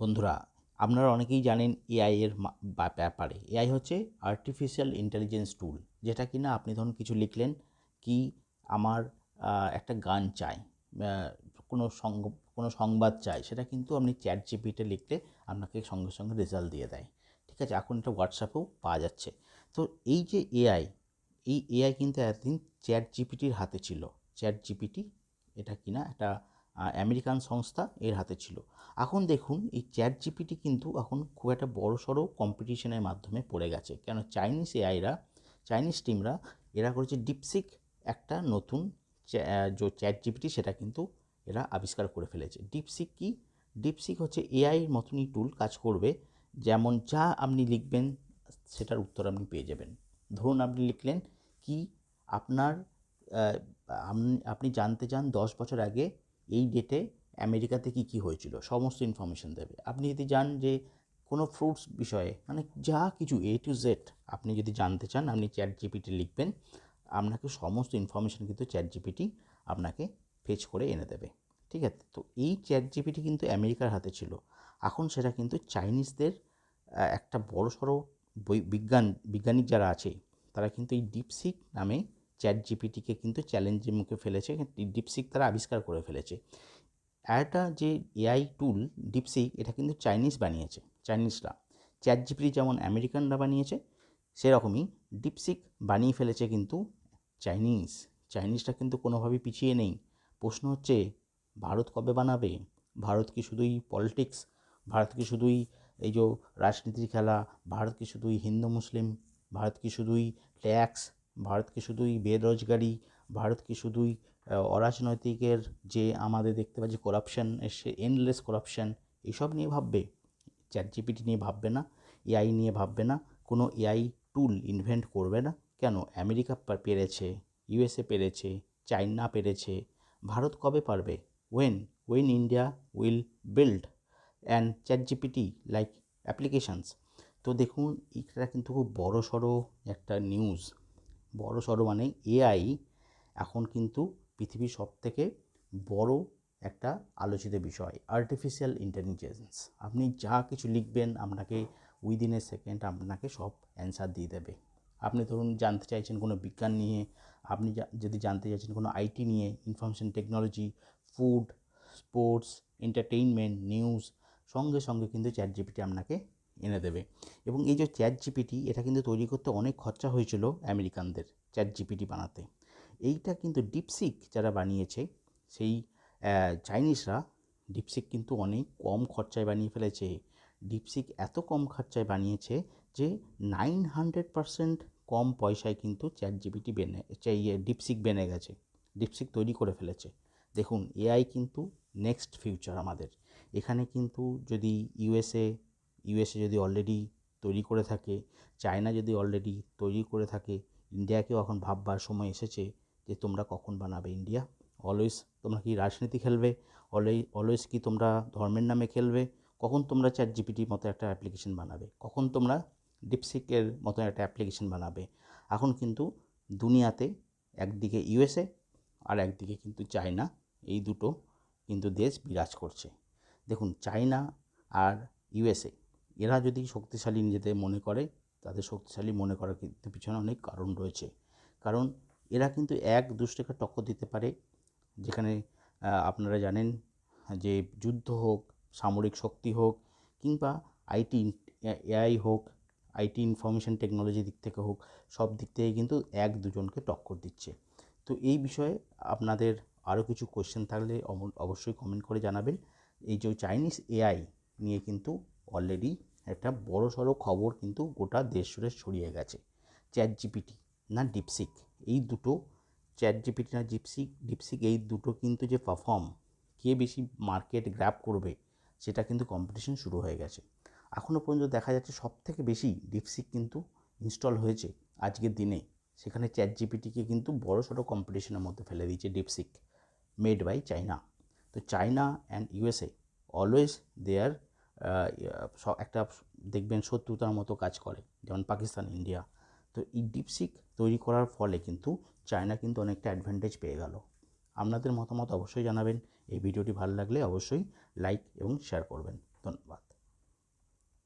বন্ধুরা, আপনারা অনেকেই জানেন এআই এর ব্যাপারে। এআই হচ্ছে আর্টিফিশিয়াল ইন্টেলিজেন্স টুল যেটা কিনা আপনি ধরুন কিছু লিখলেন কি আমার একটা গান চাই কোনো সঙ্গ, কোনো সংবাদ চাই, সেটা কিন্তু আপনি চ্যাট জিপিতে লিখলে আপনাকে সঙ্গে সঙ্গে রেজাল্ট দিয়ে দেয়। ঠিক আছে, এখন এটা হোয়াটসঅ্যাপেও পাওয়া যাচ্ছে। তো এই যে এআই এই এআই কিন্তু এতদিন চ্যাট জিপিটির হাতে ছিল। চ্যাট জিপিটি এটা কিনা একটা আমেরিকান সংস্থা এর হাতে ছিল। এখন দেখুন, এই চ্যাট জিপিটি কিন্তু এখন খুব একটা বড় সড়ো কম্পিটিশনের মাধ্যমে পড়ে গেছে। কেন চাইনিজ এআইরা, চাইনিজ টিমরা, এরা করেছে ডিপসিক একটা নতুন যে চ্যাট জিপিটি সেটা কিন্তু এরা আবিষ্কার করে ফেলেছে। ডিপসিক কি? ডিপসিক হচ্ছে এআইয়ের মতনই টুল কাজ করবে, যেমন যা আপনি লিখবেন, সেটার উত্তর আপনি পেয়ে যাবেন। ধরুন আপনি লিখলেন কি, আপনার আপনি- আপনি জানতে চান দশ বছর আগে এই ডেটে আমেরিকাতে কী কী হয়েছিল? সমস্ত ইনফরমেশন দেবে। আপনি যদি জান যে কোনো ফ্রুটস বিষয়ে মানে যা কিছু এ টু জেড আপনি যদি জানতে চান, আপনি চ্যাট জিপিটি লিখবেন, আপনাকে সমস্ত ইনফরমেশন কিন্তু চ্যাট জিপিটি আপনাকে ফেচ করে এনে দেবে। ঠিক আছে? তো এই চ্যাট জিপিটি কিন্তু আমেরিকার হাতে ছিল। এখন সেটা কিন্তু চাইনিজদের একটা বড় সড়ো বিজ্ঞান বিজ্ঞানিক যারা আছে, তারা কিন্তু এই ডিপসিক নামে চ্যাট জিপিটিকে কিন্তু চ্যালেঞ্জের মুখে ফেলেছে ডিপসিক তারা আবিষ্কার করে ফেলেছে। একটা যে এআই টুল ডিপসিক এটা কিন্তু চাইনিজ বানিয়েছে চাইনিজরা চ্যাট জিপিটি যেমন আমেরিকানরা বানিয়েছে, সেরকমই ডিপসিক বানিয়ে ফেলেছে কিন্তু চাইনিজ চাইনিজটা কিন্তু কোনোভাবেই পিছিয়ে নেই। প্রশ্ন হচ্ছে, ভারত কবে বানাবে? ভারত কি শুধুই পলিটিক্স ভারত কি শুধুই এই যে রাজনীতির খেলা? ভারত কি শুধুই হিন্দু মুসলিম ভারত কি শুধুই ট্যাক্স ভারত কি শুধুই বেরোজগারি, ভারতকে শুধুই অরাজনৈতিকের যে আমাদের দেখতে পাচ্ছি করাপশান এসে এন্ডলেস করাপশান এসব নিয়ে ভাববে। চ্যাট জিপিটি নিয়ে ভাববে না এআই নিয়ে ভাববে না, কোনো এআই টুল ইনভেন্ট করবে না। কেন? আমেরিকা পেরেছে ইউএসএ পেরেছে চাইনা পেরেছে। ভারত কবে পারবে? When when India will build and ChatGPT like applications তো দেখুন, এটা কিন্তু খুব বড় সড়ো একটা নিউজ বড় সড়ো মানে এআই এখন কিন্তু পৃথিবীর সব থেকে বড় একটা আলোচিত বিষয় আর্টিফিশিয়াল ইন্টেলিজেন্স আপনি যা কিছু লিখবেন আপনাকে উইদিন এ সেকেন্ড আপনাকে সব অ্যান্সার দিয়ে দেবে। আপনি ধরুন জানতে চাইছেন কোনো বিজ্ঞান নিয়ে, আপনি যদি জানতে চাইছেন কোনো আইটি নিয়ে information technology food sports entertainment news সঙ্গে সঙ্গে কিন্তু চ্যাট জিপিটি আপনাকে এনে দেবে। এবং এই যে চ্যাট জিপিটি এটা কিন্তু তৈরি করতে অনেক খরচা হয়েছিল আমেরিকানদের চ্যাট জিপিটি বানাতে। এইটা কিন্তু ডিপসিক যারা বানিয়েছে, সেই চাইনিজরা ডিপসিক কিন্তু অনেক কম খরচায় বানিয়ে ফেলেছে। ডিপসিক এত কম খরচায় বানিয়েছে যে নাইন হান্ড্রেড পারসেন্ট কম পয়সায় কিন্তু চ্যাট জিপিটি বেনে চাই ডিপসিক বেনে গেছে। ডিপসিক তৈরি করে ফেলেছে। দেখুন এআই কিন্তু নেক্সট ফিউচার আমাদের। এখানে কিন্তু যদি ইউএসএ ইউএসএ যদি অলরেডি তৈরি করে থাকে চায়না যদি অলরেডি তৈরি করে থাকে ইন্ডিয়াকেও এখন ভাববার সময় এসেছে যে তোমরা কখন বানাবে ইন্ডিয়া অলওয়েজ তোমরা কি রাজনীতি খেলবে? অলওয়েজ কি তোমরা ধর্মের নামে খেলবে? কখন তোমরা চ্যাট জিপিটির মতো একটা অ্যাপ্লিকেশন বানাবে? কখন তোমরা ডিপসিকের মতো একটা অ্যাপ্লিকেশন বানাবে? এখন কিন্তু দুনিয়াতে একদিকে ইউএসএ আর একদিকে কিন্তু চায়না এই দুটো কিন্তু দেশ বিরাজ করছে। দেখুন চায়না আর ইউএসএ এরা যদি শক্তিশালী নিজেদের মনে করে, তাদের শক্তিশালী মনে করার কিন্তু পিছনে অনেক কারণ রয়েছে। কারণ এরা কিন্তু এক দুষ্টাকে টক্কর দিতে পারে, যেখানে আপনারা জানেন যে যুদ্ধ হোক, সামরিক শক্তি হোক, কিংবা আইটি এআই হোক, আইটি ইনফরমেশন টেকনোলজি দিক থেকে হোক, সব দিক থেকে কিন্তু এক দুজনকে টক্কর দিচ্ছে। তো এই বিষয়ে আপনাদের আরও কিছু কোয়েশ্চেন থাকলে অবশ্যই কমেন্ট করে জানাবেন। এই যে চাইনিজ এআই নিয়ে কিন্তু অলরেডি একটা বড় সড়ো খবর কিন্তু গোটা দেশ জুড়ে ছড়িয়ে গেছে। চ্যাট জিপিটি না ডিপসিক এই দুটো চ্যাট জিপিটি না জিপসিক ডিপসিক এই দুটো কিন্তু যে পারফর্ম কে বেশি মার্কেট গ্র্যাব করবে, সেটা কিন্তু কম্পিটিশন শুরু হয়ে গেছে। এখনও পর্যন্ত দেখা যাচ্ছে সব থেকে বেশি ডিপসিক কিন্তু ইনস্টল হয়েছে আজকের দিনে। সেখানে চ্যাট জিপিটিকে কিন্তু বড় সড়ো কম্পিটিশনের মধ্যে ফেলে দিয়েছে ডিপসিক মেড বাই চায়না তো China and USA always there একটা দেখবেন শত্রুতার মতো কাজ করে, যেমন পাকিস্তান, ইন্ডিয়া। তো এই ডিপসিক তৈরি করার ফলে কিন্তু চায়না কিন্তু অনেকটা অ্যাডভান্টেজ পেয়ে গেল। আপনাদের মতামত অবশ্যই জানাবেন। এই ভিডিওটি ভালো লাগলে অবশ্যই লাইক এবং শেয়ার করবেন।